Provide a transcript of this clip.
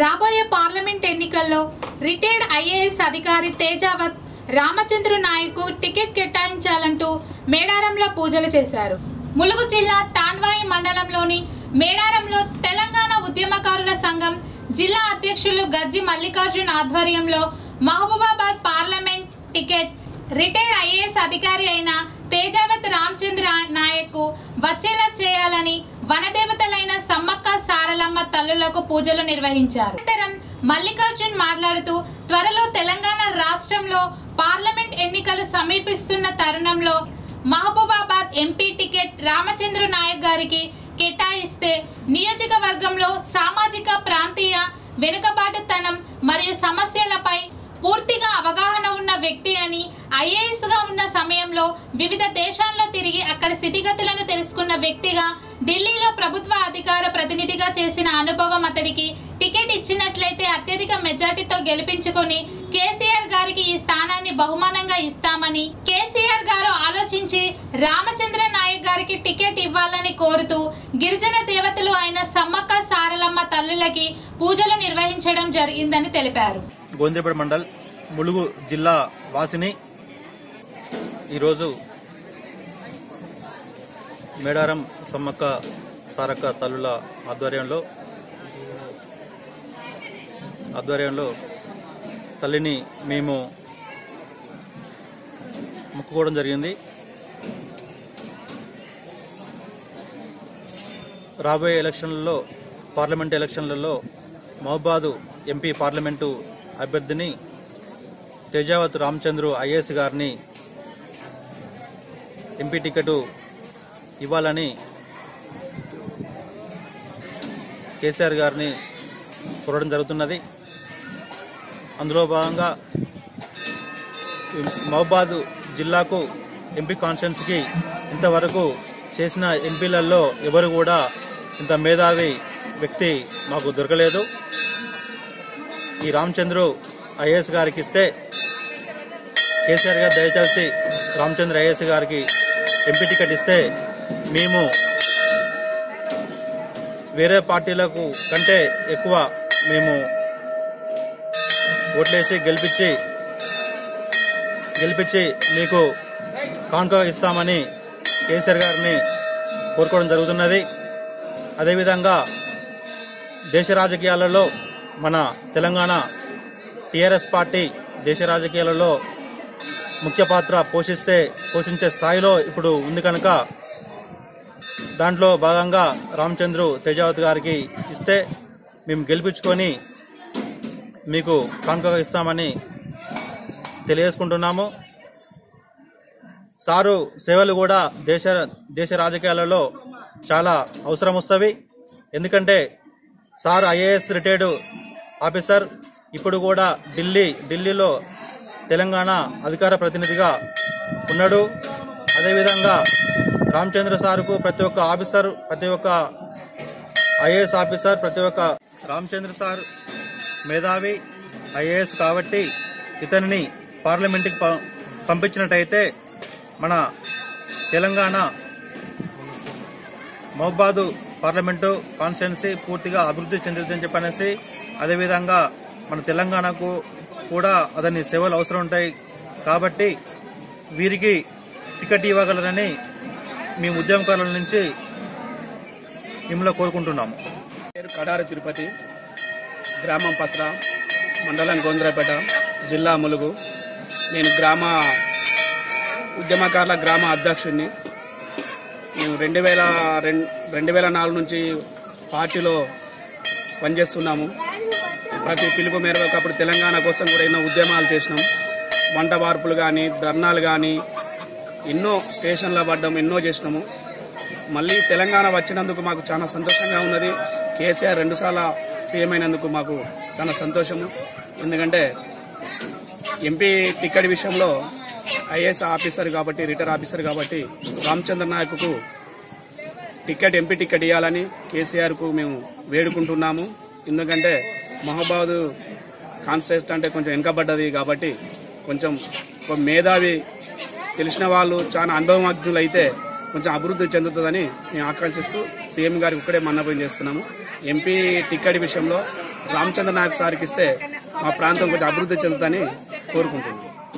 రాబోయే పార్లమెంట్ ఎన్నికల్లో retired IAS అధికారి తేజావత్ రామచంద్ర నాయకు టికెట్ కేటాయించాలంటూ మేడారంలో పూజలు చేశారు. ములుగు జిల్లా తాన్వాయి మండలంలోని మేడారంలో తెలంగాణ ఉద్యమకారుల సంఘం జిల్లా అధ్యక్షులు గజ్జి మల్లికార్జున్ ఆధ్వర్యంలో Mahabubabad parliament ticket retired IAS అధికారి అయిన తేజావత్ రామచంద్ర నాయక్ వచ్చేలా చేయాలని వనదే సరళమ్మ తల్లులకు పూజలు నిర్వహించారు. అనంతరం మల్లికార్జున్ మాట్లాడుతూ త్వరలో తెలంగాణ రాష్ట్రంలో పార్లమెంట్ ఎన్నికలు సమీపిస్తున్న తరుణంలో మహబూబాబాద్ ఎంపీ టికెట్ రామచంద్ర నాయక్ గారికి కేటాయిస్తే నియోజకవర్గంలో సామాజిక ప్రాంతీయ వెనుకబాటుతనం మరియు సమస్యలపై పూర్తిగా అవగాహన ఉన్న వ్యక్తి అని ఐఏఎస్గా ఉన్న సమయంలో వివిధ దేశాల్లో తిరిగి అక్కడి స్థితిగతులను తెలుసుకున్న వ్యక్తిగా ఢిల్లీలో అధికార ప్రతినిధిగా చేసిన అనుభవం అతడికి టికెట్ ఇచ్చినట్లయితే అత్యధిక మెజార్టీతో గెలిపించుకొని కేసీఆర్ గారికి ఈ స్థానాన్ని బహుమానంగా ఇస్తామని కేసీఆర్ గారు ఆలోచించి రామచంద్ర నాయక్ గారికి టికెట్ ఇవ్వాలని కోరుతూ గిరిజన దేవతలు అయిన సమ్మక్క సారలమ్మ తల్లులకి పూజలు నిర్వహించడం జరిగిందని తెలిపారు. గోంద్రేపేట మండల్ ములుగు జిల్లా వాసిని ఈరోజు మేడారం సమ్మక్క సారక్క తల్లుల ఆధ్వర్యంలో ఆధ్వర్యంలో తల్లిని మేము మొక్కుకోవడం జరిగింది. రాబోయే ఎలక్షన్లలో పార్లమెంట్ ఎలక్షన్లలో మహబాదు ఎంపీ పార్లమెంటు అభ్యర్థిని తేజావత్ రామచంద్రు ఐఏఎస్ గారిని ఎంపీ టికెట్ ఇవ్వాలని కేసీఆర్ గారిని కోరడం జరుగుతున్నది. అందులో భాగంగా మహబాద్ జిల్లాకు ఎంపీ కాన్స్టిట్యున్సీకి ఇంతవరకు చేసిన ఎంపీలలో ఎవరు కూడా ఇంత మేధావి వ్యక్తి మాకు దొరకలేదు. ఈ రామచంద్రు ఐఏఎస్ గారికి ఇస్తే కేసీఆర్ గారు దయచేసి రామచంద్ర ఐఏఎస్ గారికి ఎంపీ టికెట్ ఇస్తే మేము వేరే పార్టీలకు కంటే ఎక్కువ మేము ఓట్లేసి గెలిపించి గెలిపించి మీకు కానుక ఇస్తామని కేసీఆర్ గారిని కోరుకోవడం జరుగుతున్నది. అదేవిధంగా దేశ రాజకీయాలలో మన తెలంగాణ టీఆర్ఎస్ పార్టీ దేశ రాజకీయాలలో ముఖ్య పాత్ర పోషిస్తే పోషించే స్థాయిలో ఇప్పుడు ఉంది కనుక దాంట్లో భాగంగా రామచంద్రు తేజావత్ గారికి ఇస్తే మేము గెలిపించుకొని మీకు కానుకగా ఇస్తామని తెలియజేసుకుంటున్నాము. సారు సేవలు కూడా దేశ దేశ రాజకీయాలలో చాలా అవసరం వస్తవి ఎందుకంటే సార్ ఐఏఎస్ రిటైర్డ్ ఆఫీసర్. ఇప్పుడు కూడా ఢిల్లీ ఢిల్లీలో తెలంగాణ అధికార ప్రతినిధిగా ఉన్నాడు. అదేవిధంగా రామచంద్ర సార్కు ప్రతి ఒక్క ఆఫీసర్ ప్రతి ఒక్క ఐఏఎస్ ఆఫీసర్ ప్రతి ఒక్క రామచంద్ర సార్ మేధావి ఐఏఎస్ కాబట్టి ఇతనిని పార్లమెంట్కి ప- పంపించినట్టయితే మన తెలంగాణ మహబాదు పార్లమెంటు కాన్స్టిట్యున్సీ పూర్తిగా అభివృద్ధి చెందుతుందని చెప్పనేసి అదేవిధంగా మన తెలంగాణకు కూడా అతని సేవలు అవసరం ఉంటాయి కాబట్టి వీరికి టికెట్ ఇవ్వగలరని మేము ఉద్యమకారుల నుంచి మిమ్మల్ని కోరుకుంటున్నాము పేరు కడార తిరుపతి గ్రామం పసరా మండలం గోంద్రపేట జిల్లా ములుగు. నేను గ్రామ ఉద్యమకారుల గ్రామ అధ్యక్షుడిని మేము రెండు వేల రెండు వేల నాలుగు నుంచి పార్టీలో పనిచేస్తున్నాము. ప్రతి పిలుపు మేరకు అప్పుడు తెలంగాణ కోసం కూడా ఎన్నో ఉద్యమాలు చేసినాం. వంట వార్పులు కానీ ధర్నాలు కానీ ఎన్నో స్టేషన్ల పడ్డాము ఎన్నో చేసినాము. మళ్ళీ తెలంగాణ వచ్చినందుకు మాకు చాలా సంతోషంగా ఉన్నది. కేసీఆర్ రెండుసార్లు సీఎం అయినందుకు మాకు చాలా సంతోషము. ఎందుకంటే ఎంపీ టికెట్ విషయంలో ఐఏఎస్ ఆఫీసర్ కాబట్టి రిటైర్ ఆఫీసర్ కాబట్టి రామచంద్ర నాయకుకు టికెట్ ఎంపీ టికెట్ ఇవ్వాలని కేసీఆర్కు మేము వేడుకుంటున్నాము. ఎందుకంటే మహబాద్ కాన్స్టెస్ట్ అంటే కొంచెం వెనుకబడ్డది కాబట్టి కొంచెం మేధావి తెలిసిన వాళ్ళు చాలా అనుభవజ్ఞులు అయితే కొంచెం అభివృద్ధి చెందుతుందని మేము ఆకాంక్షిస్తూ సీఎం గారికి ఒక్కడే మన్నపం చేస్తున్నాము. ఎంపీ టిక్కెట్ విషయంలో రామచంద్ర నాయక్ సార్కి ఇస్తే మా ప్రాంతం కొంచెం అభివృద్ధి చెందుతుందని కోరుకుంటున్నాం